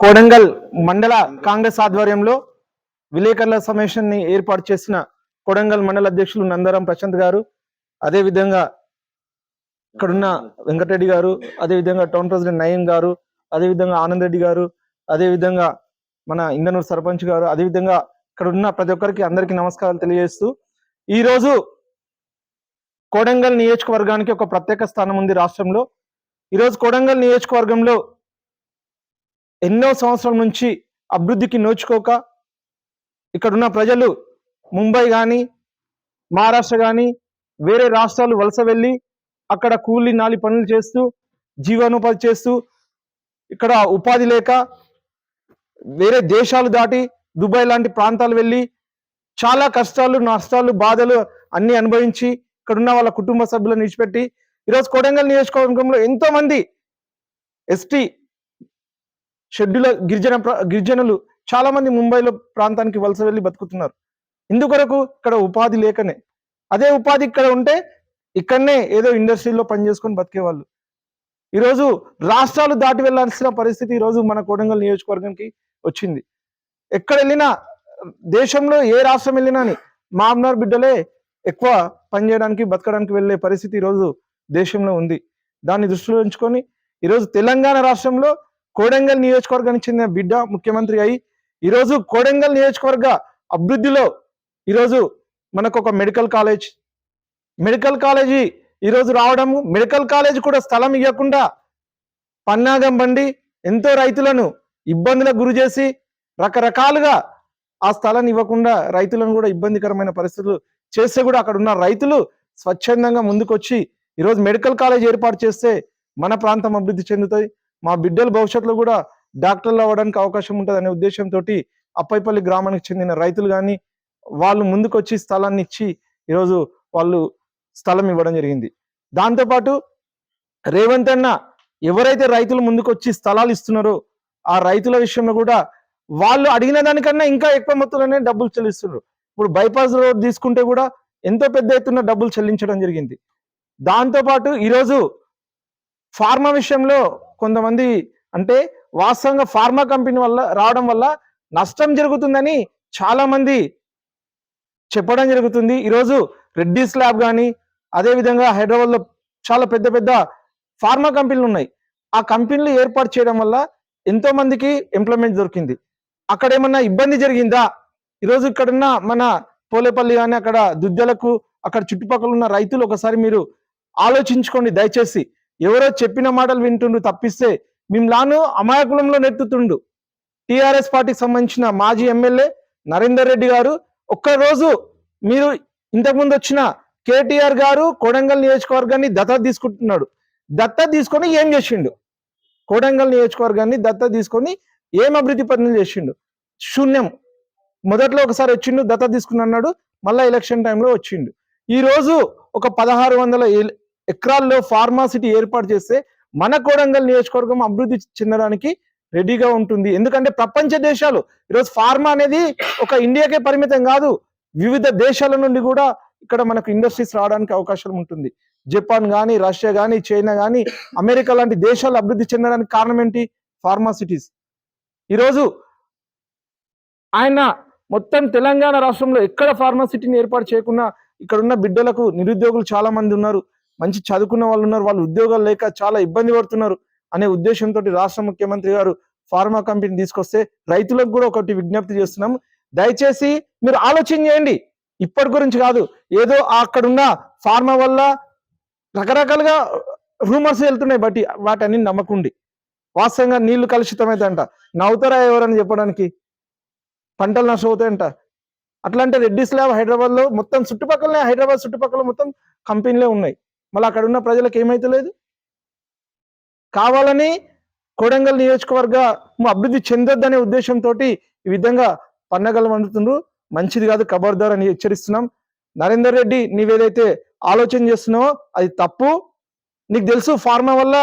కోడంగల్ మండల కాంగ్రెస్ ఆధ్వర్యంలో విలేకరుల సమావేశాన్ని ఏర్పాటు చేసిన కొడంగల్ మండల అధ్యక్షులు నందరం ప్రశాంత్ గారు అదే విధంగా ఇక్కడున్న వెంకటరెడ్డి గారు అదే విధంగా టౌన్ ప్రెసిడెంట్ నయీం గారు అదే విధంగా ఆనంద్ రెడ్డి గారు అదే విధంగా మన ఇందనూరు సర్పంచ్ గారు అదే విధంగా ఇక్కడ ఉన్న ప్రతి ఒక్కరికి అందరికీ నమస్కారాలు తెలియజేస్తూ ఈ రోజు కోడంగల్ నియోజకవర్గానికి ఒక ప్రత్యేక స్థానం ఉంది రాష్ట్రంలో. ఈరోజు కోడంగల్ నియోజకవర్గంలో ఎన్నో సంవత్సరాల నుంచి అభివృద్ధికి నోచుకోక ఇక్కడున్న ప్రజలు ముంబై కానీ మహారాష్ట్ర కానీ వేరే రాష్ట్రాలు వలస వెళ్ళి అక్కడ కూలి నాలి పనులు చేస్తూ జీవనోపాధి చేస్తూ ఇక్కడ ఉపాధి లేక వేరే దేశాలు దాటి దుబాయ్ లాంటి ప్రాంతాలు వెళ్ళి చాలా కష్టాలు నష్టాలు బాధలు అన్నీ అనుభవించి ఇక్కడున్న వాళ్ళ కుటుంబ సభ్యులను విడిచిపెట్టి ఈరోజు కొడంగల్ నియోజకవర్గంలో ఎంతోమంది ఎస్టీ షెడ్యూల గిరిజన ప్ర- గిరిజనులు చాలా మంది ముంబైలో ప్రాంతానికి వలస వెళ్ళి బతుకుతున్నారు. ఇందుకొరకు ఇక్కడ ఉపాధి లేకనే. అదే ఉపాధి ఇక్కడ ఉంటే ఇక్కడనే ఏదో ఇండస్ట్రీలో పనిచేసుకొని బతికేవాళ్ళు. ఈరోజు రాష్ట్రాలు దాటి వెళ్ళాల్సిన పరిస్థితి ఈరోజు మన కోడంగల్ నియోజకవర్గానికి వచ్చింది. ఎక్కడ వెళ్ళినా దేశంలో ఏ రాష్ట్రం వెళ్ళినా అని మామ్నార్ బిడ్డలే ఎక్కువ పనిచేయడానికి బతకడానికి వెళ్ళే పరిస్థితి ఈరోజు దేశంలో ఉంది. దాన్ని దృష్టిలో ఉంచుకొని ఈరోజు తెలంగాణ రాష్ట్రంలో కోడంగల్ నియోజకవర్గానికి చెందిన బిడ్డ ముఖ్యమంత్రి అయి ఈరోజు కోడంగల్ నియోజకవర్గ అభివృద్ధిలో ఈరోజు మనకు ఒక మెడికల్ కాలేజ్. మెడికల్ కాలేజీ ఈరోజు రావడము మెడికల్ కాలేజ్ కూడా స్థలం ఇవ్వకుండా పన్నాగం బండి ఎంతో రైతులను ఇబ్బందులకు గురి చేసి రకరకాలుగా ఆ స్థలాన్ని ఇవ్వకుండా రైతులను కూడా ఇబ్బందికరమైన పరిస్థితులు చేస్తే కూడా అక్కడ ఉన్న రైతులు స్వచ్ఛందంగా ముందుకొచ్చి ఈరోజు మెడికల్ కాలేజ్ ఏర్పాటు చేస్తే మన ప్రాంతం అభివృద్ధి చెందుతాయి. మా బిడ్డలు భవిష్యత్తులో కూడా డాక్టర్లు అవ్వడానికి అవకాశం ఉంటుంది అనే ఉద్దేశంతో అప్పైపల్లి గ్రామానికి చెందిన రైతులు కానీ వాళ్ళు ముందుకొచ్చి స్థలాన్ని ఇచ్చి ఈరోజు వాళ్ళు స్థలం ఇవ్వడం జరిగింది. దాంతోపాటు రేవంత్ అన్న ఎవరైతే రైతులు ముందుకొచ్చి స్థలాలు ఇస్తున్నారో ఆ రైతుల విషయంలో కూడా వాళ్ళు అడిగిన దానికన్నా ఇంకా ఎక్కువ మొత్తంలోనే డబ్బులు చెల్లిస్తున్నారు. ఇప్పుడు బైపాస్ రోడ్ తీసుకుంటే కూడా ఎంతో పెద్ద ఎత్తున డబ్బులు చెల్లించడం జరిగింది. దాంతోపాటు ఈరోజు ఫార్మా విషయంలో కొంతమంది అంటే వాస్తవంగా ఫార్మా కంపెనీ వల్ల రావడం వల్ల నష్టం జరుగుతుందని చాలా మంది చెప్పడం జరుగుతుంది. ఈరోజు రెడ్డిస్ ల్యాబ్ కానీ అదేవిధంగా హైదరాబాద్లో చాలా పెద్ద పెద్ద ఫార్మా కంపెనీలు ఉన్నాయి. ఆ కంపెనీలు ఏర్పాటు చేయడం వల్ల ఎంతో మందికి ఎంప్లాయ్మెంట్ దొరికింది. అక్కడ ఏమన్నా ఇబ్బంది జరిగిందా? ఈరోజు ఇక్కడున్న మన పోలేపల్లి కానీ అక్కడ దుద్దలకు అక్కడ చుట్టుపక్కల ఉన్న రైతులు ఒకసారి మీరు ఆలోచించుకోండి. దయచేసి ఎవరో చెప్పిన మాటలు వింటుండు తప్పిస్తే మిమ్మల్ని అమాయకులంలో నెట్టుతుండు. టిఆర్ఎస్ పార్టీకి సంబంధించిన మాజీ ఎమ్మెల్యే నరేందర్ రెడ్డి గారు ఒక్కరోజు మీరు ఇంతకుముందు వచ్చిన కేటీఆర్ గారు కొడంగల్ నియోజకవర్గాన్ని దత్త తీసుకుంటున్నాడు. దత్త తీసుకొని ఏం చేసిండు? కోడంగల్ నియోజకవర్గాన్ని దత్త తీసుకొని ఏం అభివృద్ధి పనులు చేసిండు? శూన్యం. మొదట్లో ఒకసారి వచ్చిండు దత్త తీసుకుని అన్నాడు మళ్ళా ఎలక్షన్ టైంలో వచ్చిండు. ఈరోజు ఒక పదహారు వందల ఎకరాల్లో ఫార్మా ఫార్మాసిటీ ఏర్పాటు చేస్తే మన కోడంగల్ నియోజకవర్గం అభివృద్ధి చెందడానికి రెడీగా ఉంటుంది. ఎందుకంటే ప్రపంచ దేశాలు ఈరోజు ఫార్మా అనేది ఒక ఇండియాకే పరిమితం కాదు. వివిధ దేశాల నుండి కూడా ఇక్కడ మనకు ఇండస్ట్రీస్ రావడానికి అవకాశం ఉంటుంది. జపాన్ కానీ రష్యా కానీ చైనా కానీ అమెరికా లాంటి దేశాలు అభివృద్ధి చెందడానికి కారణం ఏంటి? ఫార్మాసిటీస్ ఈరోజు ఆయన మొత్తం తెలంగాణ రాష్ట్రంలో ఎక్కడ ఫార్మాసిటీని ఏర్పాటు చేయకుండా ఇక్కడ ఉన్న బిడ్డలకు నిరుద్యోగులు చాలా మంది ఉన్నారు. మంచి చదువుకున్న వాళ్ళు ఉన్నారు వాళ్ళు ఉద్యోగాలు లేక చాలా ఇబ్బంది పడుతున్నారు అనే ఉద్దేశంతో రాష్ట్ర ముఖ్యమంత్రి గారు ఫార్మా కంపెనీ తీసుకొస్తే రైతులకు కూడా ఒకటి విజ్ఞప్తి చేస్తున్నాం. దయచేసి మీరు ఆలోచన చేయండి. ఇప్పటి గురించి కాదు ఏదో అక్కడున్న ఫార్మా వల్ల రకరకాలుగా రూమర్స్ వెళ్తున్నాయి బట్టి వాటన్ని నమ్మకుండి. వాస్తవంగా నీళ్ళు కలుషితమైందంట నవ్వుతారా ఎవరని చెప్పడానికి? పంటలు నష్టపోతాయంట. అట్లాంటి రెడ్డి స్లాబ్ హైదరాబాద్లో మొత్తం చుట్టుపక్కలనే హైదరాబాద్ చుట్టుపక్కల మొత్తం కంపెనీలే ఉన్నాయి. మళ్ళీ అక్కడ ఉన్న ప్రజలకు ఏమైతలేదు? కావాలని కోడంగల్ నియోజకవర్గ అభివృద్ధి చెందొద్దనే ఉద్దేశంతో ఈ విధంగా పన్నగలు వండుతుండ్రు. మంచిది కాదు ఖబర్దార్ అని హెచ్చరిస్తున్నాం. నరేందర్ రెడ్డి నీవేదైతే ఆలోచన చేస్తున్నావో అది తప్పు. నీకు తెలుసు ఫార్మా వల్ల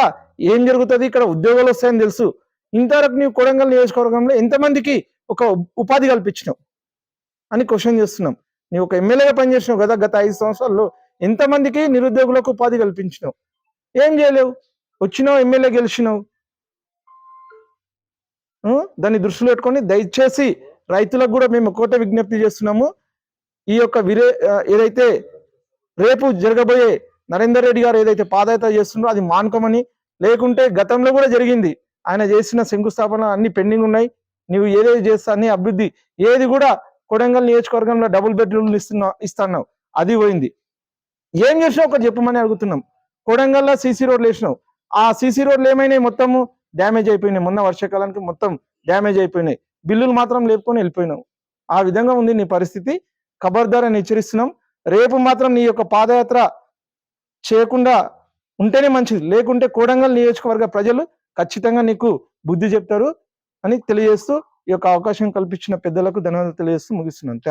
ఏం జరుగుతుంది ఇక్కడ ఉద్యోగాలు వస్తాయని తెలుసు. ఇంతవరకు నీవు కొడంగల్ నియోజకవర్గంలో ఎంతమందికి ఒక ఉపాధి కల్పించినావు అని క్వశ్చన్ చేస్తున్నాం. నీవు ఒక ఎమ్మెల్యేగా పనిచేసినావు కదా గత ఐదు సంవత్సరాల్లో. ఎంతమందికి నిరుద్యోగులకు ఉపాధి కల్పించినావు. ఏం చేయలేవు? వచ్చినావు ఎమ్మెల్యే గెలిచినావు. దాన్ని దృష్టిలో పెట్టుకొని దయచేసి రైతులకు కూడా మేము కోట విజ్ఞప్తి చేస్తున్నాము. ఈ యొక్క విరే ఏదైతే రేపు జరగబోయే నరేందర్ రెడ్డి గారు ఏదైతే పాదయాత్ర చేస్తున్నారో అది మానుకోమని లేకుంటే గతంలో కూడా జరిగింది. ఆయన చేసిన శంకుస్థాపన అన్ని పెండింగ్ ఉన్నాయి. నువ్వు ఏదేది చేస్తా అన్ని అభివృద్ధి ఏది కూడా కొడంగల్ నియోజకవర్గంలో డబుల్ బెడ్రూమ్లు ఇస్తున్నా ఇస్తున్నావు. అది పోయింది. ఏం చేసినావు ఒకటి చెప్పమని అడుగుతున్నాం. కొడంగల్లో సీసీ రోడ్లు వేసినావు. ఆ సీసీ రోడ్లు ఏమైనాయి? మొత్తము డ్యామేజ్ అయిపోయినాయి. మొన్న వర్షాకాలానికి మొత్తం డ్యామేజ్ అయిపోయినాయి. బిల్లులు మాత్రం లేపుకొని వెళ్ళిపోయినావు. ఆ విధంగా ఉంది నీ పరిస్థితి. ఖబర్దార్ అని హెచ్చరిస్తున్నాం. రేపు మాత్రం నీ యొక్క పాదయాత్ర చేయకుండా ఉంటేనే మంచిది. లేకుంటే కోడంగల్ నియోజకవర్గ ప్రజలు ఖచ్చితంగా నీకు బుద్ధి చెప్తారు అని తెలియజేస్తూ ఈ యొక్క అవకాశం కల్పించిన పెద్దలకు ధన్యవాదాలు తెలియజేస్తూ ముగిస్తున్నాను.